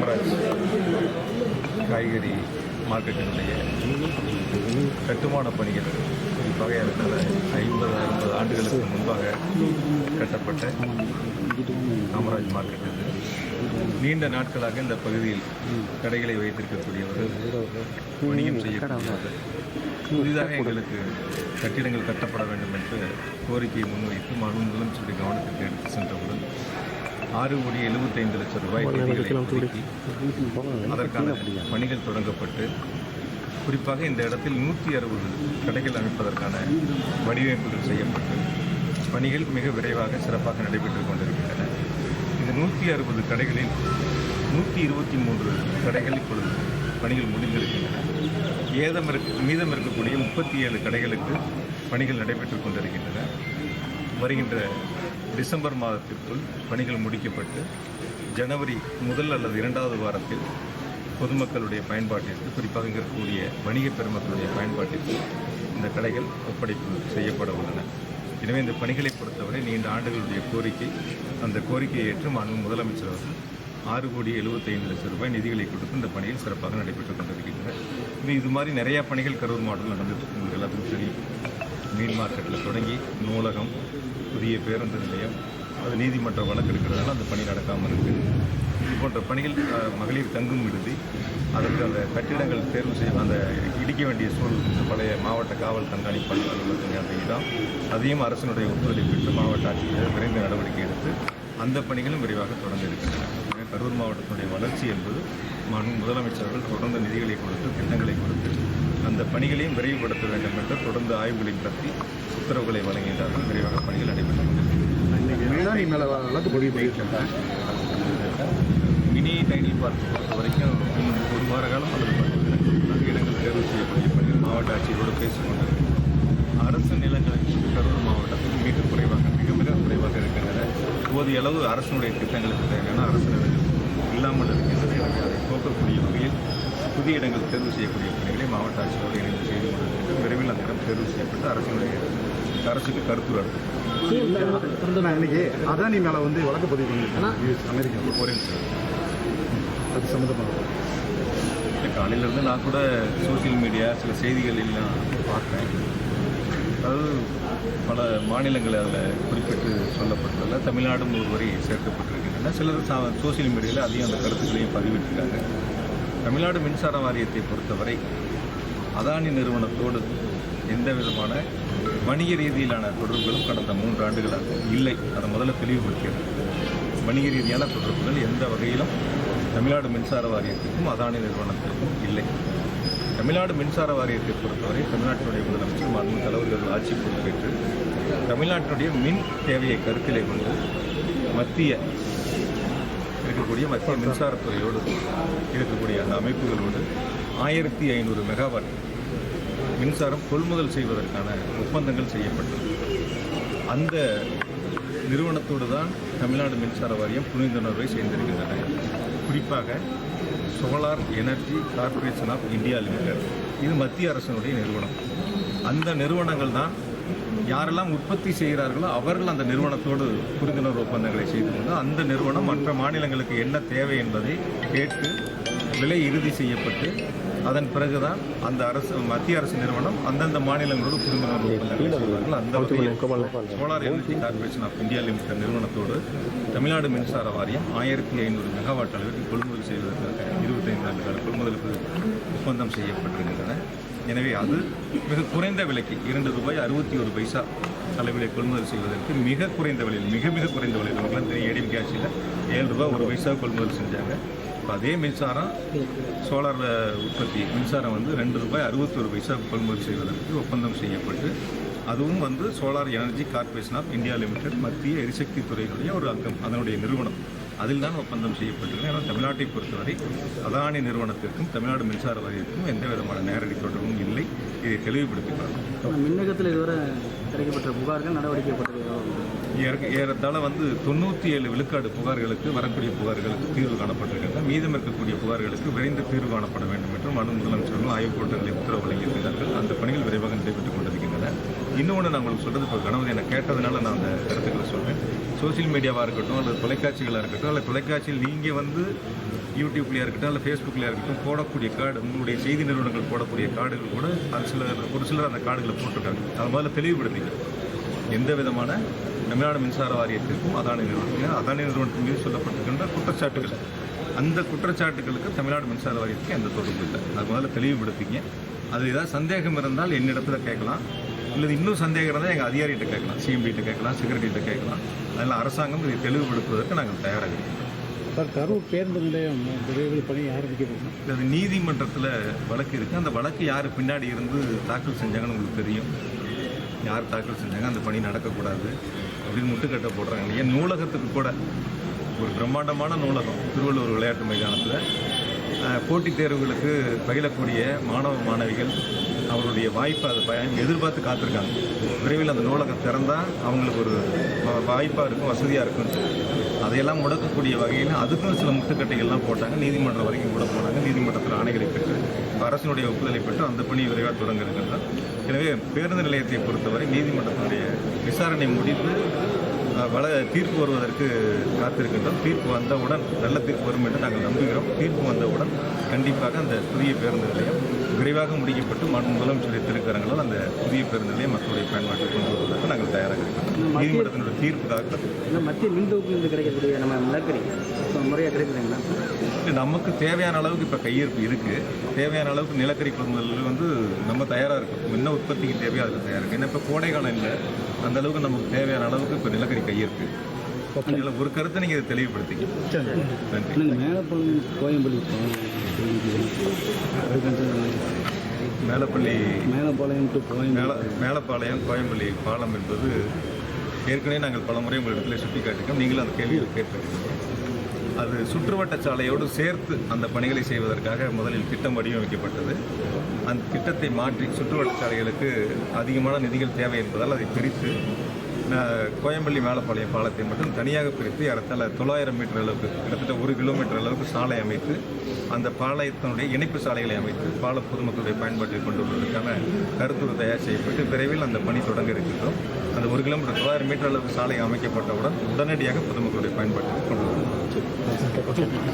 காமராஜ் காய்கறி மார்க்கெட்டினுடைய கட்டுமான பணிகள் குறிப்பாக இருக்கிற ஐம்பது அறுபது ஆண்டுகளுக்கு முன்பாக கட்டப்பட்ட காமராஜ் மார்க்கெட் இது. நீண்ட நாட்களாக இந்த பகுதியில் கடைகளை வைத்திருக்கக்கூடியவர்கள் வணிகம் செய்யக்கூடியவர்கள். புதிதாக எங்களுக்கு கட்டிடங்கள் கட்டப்பட வேண்டும் என்று கோரிக்கையை முன்வைத்து மனு முதலமைச்சருடைய கவனத்திற்கு எடுத்து சென்றவுடன் ஆறு கோடி எழுபத்தைந்து லட்சம் ரூபாய் அதற்கான பணிகள் தொடங்கப்பட்டு குறிப்பாக இந்த இடத்தில் நூற்றி அறுபது கடைகள் அமைப்பதற்கான வடிவமைப்புகள் செய்யப்பட்டு பணிகள் மிக விரைவாக சிறப்பாக நடைபெற்றுக் கொண்டிருக்கின்றன. இந்த நூற்றி அறுபது கடைகளில் நூற்றி இருபத்தி மூன்று கடைகள் இப்பொழுது பணிகள் முடிந்திருக்கின்றன. ஏதம் இருக்க மீதம் இருக்கக்கூடிய முப்பத்தி ஏழு கடைகளுக்கு பணிகள் நடைபெற்றுக் கொண்டிருக்கின்றன. வருகின்ற டிசம்பர் மாதத்திற்குள் பணிகள் முடிக்கப்பட்டு ஜனவரி முதல் அல்லது இரண்டாவது வாரத்தில் பொதுமக்களுடைய பயன்பாட்டிற்கு குறிப்பாக இங்க இருக்கக்கூடிய வணிக பெருமக்களுடைய பயன்பாட்டிற்கு இந்த கடைகள் ஒப்படைப்பு செய்யப்பட உள்ளன. எனவே இந்த பணிகளை பொறுத்தவரை நீண்ட ஆண்டுகளுடைய கோரிக்கை அந்த கோரிக்கையை ஏற்று மாண்பு முதலமைச்சர் அவர்கள் ஆறு கோடி எழுபத்தைந்து லட்சம் ரூபாய் நிதிகளை கொடுத்து இந்த பணிகள் சிறப்பாக நடைபெற்றுக் கொண்டிருக்கின்றன. இது இது மாதிரி நிறைய பணிகள் கரூர் மாவட்டத்தில் நடந்துட்டு உங்களுக்கு எல்லாத்துக்கும் தெரியும். மீன் மார்க்கெட்டில் தொடங்கி நூலகம் புதிய பேருந்து நிலையம் அது நீதிமன்ற வழக்கு இருக்கிறதுனால அந்த பணி நடக்காமல் இருக்குது இது போன்ற பணிகள் மகளிர் தங்கும் விடுதி அதற்கு அந்த கட்டிடங்கள் தேர்வு செய்ய அந்த இடிக்க வேண்டிய சூழல் பழைய மாவட்ட காவல் கண்காணிப்பாளர் அலுவலகத்தின் அந்த இடம் அதையும் அரசினுடைய ஒத்துழைப்பு பெற்று மாவட்ட ஆட்சியர் விரைந்து நடவடிக்கை எடுத்து அந்த பணிகளும் விரைவாக தொடங்க இருக்கின்றன. கரூர் மாவட்டத்தினுடைய வளர்ச்சி என்பது முதலமைச்சர்கள் தொடர்ந்து நிதிகளை கொடுத்து திட்டங்களை கொடுத்து அந்த பணிகளையும் விரைவுபடுத்த வேண்டும் என்று தொடர்ந்து ஆய்வுகளை நடத்தி உத்தரவுகளை வழங்குகின்றார்கள் விரைவாக பணிகள் நடைபெற்று மினி டைனி பார்க் பொறுத்த வரைக்கும் இன்னும் ஒரு வார காலம் அல்லது பத்து இடங்கள் தேர்வு செய்யக்கூடிய பணிகள் மாவட்ட ஆட்சியரோடு பேசிக்கொண்டிருக்கிறோம் அரசு நிலங்கள் கரூர் மாவட்டத்தில் மிக குறைவாக மிக மிக குறைவாக இருக்கின்றன. போதிய அளவு அரசினுடைய திட்டங்களுக்கு தேவையான அரசு நிலங்கள் இல்லாமல் இருக்கின்றது எனவே அதை போக்கக்கூடிய வகையில் புதிய இடங்கள் தேர்வு செய்யக்கூடிய பணிகளை மாவட்ட ஆட்சியரோடு இணைந்து செய்து கொண்டிருக்கின்றோம். விரைவில் அந்த இடம் தேர்வு செய்யப்பட்டு அரசினுடைய அரசுக்கு கருத்துரு இன்னைக்கு அதானி மேலே வந்து வழக்கு பதிவு பண்ணியிருக்கேன். அமெரிக்கா. ஒரே நிமிஷம் அது சம்மந்தமாக காலையிலேருந்து நான் கூட சோஷியல் மீடியா சில செய்திகள் எல்லாம் பார்க்குறேன் அதாவது பல மாநிலங்கள் அதில் குறிப்பிட்டு சொல்லப்பட்டுள்ள தமிழ்நாடும் ஒரு வரி சேர்க்கப்பட்டிருக்கின்றன. சிலர் சா- சோஷியல் மீடியாவில் அதையும் அந்த கருத்துக்களையும் பதிவிட்டிருக்காங்க. தமிழ்நாடு மின்சார வாரியத்தை பொறுத்தவரை அதானி நிறுவனத்தோடு எந்த விதமான வணிக ரீதியிலான தொடர்புகளும் கடந்த மூன்று ஆண்டுகளாக இல்லை. அதை முதல்ல தெளிவுபடுத்தியது. வணிக ரீதியான தொடர்புகள் எந்த வகையிலும் தமிழ்நாடு மின்சார வாரியத்திற்கும் அதானி நிறுவனத்திற்கும் இல்லை. தமிழ்நாடு மின்சார வாரியத்தை பொறுத்தவரை தமிழ்நாட்டினுடைய முதலமைச்சர் மாண்பு தலைவர்கள் ஆட்சி பொறுப்பேற்று தமிழ்நாட்டினுடைய மின் தேவையை கருத்திலே கொண்டு மத்திய இருக்கக்கூடிய மத்திய மின்சாரத்துறையோடு இருக்கக்கூடிய அந்த அமைப்புகளோடு ஆயிரத்தி ஐநூறு மெகாவாட் மின்சாரம் கொள்முதல் செய்வதற்கான ஒப்பந்தங்கள் செய்யப்பட்டது. அந்த நிறுவனத்தோடு தான் தமிழ்நாடு மின்சார வாரியம் புரிந்துணர்வை சேர்ந்திருக்கின்றன. குறிப்பாக solar energy corporation of India limited இது மத்திய அரசினுடைய நிறுவனம். அந்த நிறுவனங்கள் தான் யாரெல்லாம் உற்பத்தி செய்கிறார்களோ அவர்கள் அந்த நிறுவனத்தோடு புரிந்துணர்வு ஒப்பந்தங்களை செய்து கொண்டு அந்த நிறுவனம் மற்ற மாநிலங்களுக்கு என்ன தேவை என்பதை கேட்டு விலை இறுதி செய்யப்பட்டு அதன் பிறகுதான் அந்த அரசு மத்திய அரசு நிறுவனம் அந்தந்த மாநிலங்களோடு புரிந்துணர்வு ஒப்பந்தங்களை செய்வார்கள் அந்த வகையில் solar energy corporation of India limited நிறுவனத்தோடு Tamil Nadu மின்சார வாரியம் ஆயிரத்தி ஐநூறு மெகாவாட் அளவிற்கு கொள்முதல் செய்வதற்காக இருபத்தைந்து ஆண்டு கால கொள்முதலுக்கு ஒப்பந்தம் செய்யப்பட்டிருக்கின்றன. எனவே அது மிக குறைந்த விலைக்கு இரண்டு ரூபாய் அறுபத்தி ஒரு பைசா தலைவிலை கொள்முதல் செய்வதற்கு மிக குறைந்த விலையில் மிக மிக குறைந்த விலையில். நமக்குலாம் தெரியும் ஏடிஎம் கேட்சில் ஏழு ரூபாய் ஒரு பைசா கொள்முதல் செஞ்சாங்க. இப்போ அதே மின்சாரம் சோலார் உற்பத்தி மின்சாரம் வந்து ரெண்டு ரூபாய் அறுபத்தொரு பைசா கொள்முதல் செய்வதற்கு ஒப்பந்தம் செய்யப்பட்டு அதுவும் வந்து solar energy corporation of India limited மத்திய எரிசக்தி துறையினுடைய ஒரு அங்கம் அதனுடைய நிறுவனம். அதில் தான் ஒப்பந்தம் செய்யப்பட்டிருக்கு ஏன்னா தமிழ்நாட்டை பொறுத்தவரை அதானி நிறுவனத்திற்கும் தமிழ்நாடு மின்சார வாரியத்திற்கும் எந்த விதமான நேரடி தொடர்பும் இல்லை. இதை தெளிவுபடுத்திக் மின்னகத்தில் இதுவரை கிடைக்கப்பட்ட புகார்கள் ஏற- ஏறத்தாழ வந்து தொண்ணூற்றி ஏழு விழுக்காடு புகார்களுக்கு வரக்கூடிய புகார்களுக்கு தீர்வு காணப்பட்டிருக்கின்றன மீதம் இருக்கக்கூடிய புகார்களுக்கு விரைந்து தீர்வு காணப்பட வேண்டும் என்று மனு முதலமைச்சர்களும் ஆய்வுக் கூட்டங்களை உத்தரவு வழங்கியிருக்கிறார்கள். அந்த பணிகள் விரைவாக நடைபெற்றுக் கொண்டிருக்கின்றன. இன்னொன்று நான் உங்களுக்கு சொல்றது இப்போ கணவன் என்னை கேட்டதுனால நான் அந்த கருத்துக்களை சொல்றேன். சோஷியல் மீடியாவாக இருக்கட்டும் அல்லது தொலைக்காட்சிகளாக இருக்கட்டும் அல்லது தொலைக்காட்சியில் நீங்கள் வந்து யூடியூப்லையாக இருக்கட்டும் அல்லது ஃபேஸ்புக்லையாக இருக்கட்டும் போடக்கூடிய கார்டு உங்களுடைய செய்தி நிறுவனங்கள் போடக்கூடிய கார்டுகள் கூட அது சிலர் ஒரு சிலர் அந்த கார்டுகளை போட்டிருக்காங்க. அது முதல்ல தெளிவுபடுத்திங்க எந்த விதமான தமிழ்நாடு மின்சார வாரியத்திற்கும் அதானி நிறுவனத்திலும் அதானி நிறுவனத்தின் மீது சொல்லப்பட்டிருக்கின்ற குற்றச்சாட்டுகள். அந்த குற்றச்சாட்டுகளுக்கு தமிழ்நாடு மின்சார வாரியத்துக்கு எந்த தொடர்பு இல்லை. அது முதல்ல தெளிவுபடுத்திங்க அது ஏதாவது சந்தேகம் இருந்தால் என்னிடத்தில் கேட்கலாம். இல்லை இன்னும் சந்தேகம் இருந்தால் எங்கள் அதிகாரிகிட்ட கேட்கலாம் சிஎம்பிகிட்ட கேட்கலாம் செக்ரட்டரிகிட்ட கேட்கலாம். அதனால் அரசாங்கம் இதை தெளிவுபடுத்துவதற்கு நாங்கள் தயாராக இருக்கோம் சார் கரூர் பேருந்து நிலையம் விரைவில் பணி ஆரம்பிக்கணும் அது நீதிமன்றத்தில் வழக்கு இருக்குது அந்த வழக்கு யார் பின்னாடி இருந்து தாக்கல் செஞ்சாங்கன்னு உங்களுக்கு தெரியும். யார் தாக்கல் செஞ்சாங்க அந்த பணி நடக்கக்கூடாது அப்படின்னு முட்டுக்கட்டை போடுறாங்க. ஏன் நூலகத்துக்கு கூட? ஒரு பிரம்மாண்டமான நூலகம் திருவள்ளூர் விளையாட்டு மைதானத்தில். போட்டித் தேர்வுகளுக்கு பயிலக்கூடிய மாணவ மாணவிகள் அவருடைய வாய்ப்பை அதை பயன் எதிர்பார்த்து காத்திருக்காங்க. விரைவில் அந்த நூலகம் திறந்தால் அவங்களுக்கு ஒரு வாய்ப்பாக இருக்கும் வசதியாக இருக்கும் அதையெல்லாம் முடக்கக்கூடிய வகையில் அதுக்கும் சில முட்டுக்கட்டைகள்லாம் போட்டாங்க. நீதிமன்றம் வரைக்கும் கூட போனாங்க. நீதிமன்றத்தில் ஆணைகளை பெற்று அரசினுடைய ஒப்புதலை பெற்று அந்த பணி விரைவாக தொடங்க இருக்கின்றார் எனவே பேருந்து நிலையத்தை பொறுத்தவரை நீதிமன்றத்தினுடைய விசாரணை முடித்து வள தீர்ப்பு வருவதற்கு காத்திருக்கின்றோம். தீர்ப்பு வந்தவுடன் நல்ல தீர்ப்பு வரும் என்று நாங்கள் நம்புகிறோம். தீர்ப்பு வந்தவுடன் கண்டிப்பாக அந்த புதிய பேருந்து நிலையம் விரைவாக முடிக்கப்பட்டு முதலமைச்சருடைய திருக்கரங்களால் அந்த புதிய பேருந்து நிலையம் மக்களுடைய பயன்பாட்டில் கொண்டு வருவதற்கு நாங்கள் தயாராக இருக்கிறோம். நீதிமன்றத்தினுடைய தீர்ப்புக்காக இந்த மத்திய மின் தொகுப்பிலிருந்து கிடைக்கக்கூடிய நம்ம நிலக்கரி. முறையாக கிடைக்குதுங்களா? இல்ல, நமக்கு தேவையான அளவுக்கு இப்போ கையிருப்பு இருக்குது தேவையான அளவுக்கு நிலக்கரி கொள்முதல் வந்து நம்ம தயாராக இருக்கும். என்ன உற்பத்திக்கு தேவையோ அதுக்கு தயாராக இருக்குது ஏன்னா இப்போ கோடை காலம் இல்லை. அந்த அளவுக்கு நமக்கு தேவையான அளவுக்கு இப்போ நிலக்கரி கையிருப்பு. ஒரு கருத்தை நீங்கள் இதை தெளிவுபடுத்திங்க நன்றி. மேலப்பள்ளம் கொஞ்சம் மேலப்பள்ளி மேலப்பாளையம் டு மேல மேலப்பாளையம் கோயம்பள்ளி பாலம் என்பது ஏற்கனவே நாங்கள் பல முறை உங்கள் இடத்துல சுட்டி காட்டிருக்கோம் நீங்களும் அந்த கேள்வியை கேட்டிருக்கீங்க. அது சுற்றுவட்ட சாலையோடு சேர்த்து அந்த பணிகளை செய்வதற்காக முதலில் திட்டம் வடிவமைக்கப்பட்டது. அந்த திட்டத்தை மாற்றி சுற்றுவட்ட சாலைகளுக்கு அதிகமான நிதிகள் தேவை என்பதால் அதை பிரித்து கோயம்பள்ளி மேலப்பாளையம் பாலத்தை மட்டும் தனியாக பிரித்து இடத்துல தொள்ளாயிரம் மீட்டர் அளவுக்கு கிட்டத்தட்ட ஒரு கிலோமீட்டர் அளவுக்கு சாலை அமைத்து அந்த பாளையத்தினுடைய இணைப்பு சாலைகளை அமைத்து பால பொதுமக்களுடைய பயன்பாட்டில் கொண்டு வருவதற்கான கருத்துரு தயார் செய்யப்பட்டு விரைவில் அந்த பணி தொடங்க இருக்கின்றோம். அந்த ஒரு கிலோமீட்டர் தொள்ளாயிரம் மீட்டர் அளவு சாலை அமைக்கப்பட்டவுடன் உடனடியாக பொதுமக்களுடைய பயன்பாட்டில் கொண்டு வருவோம்.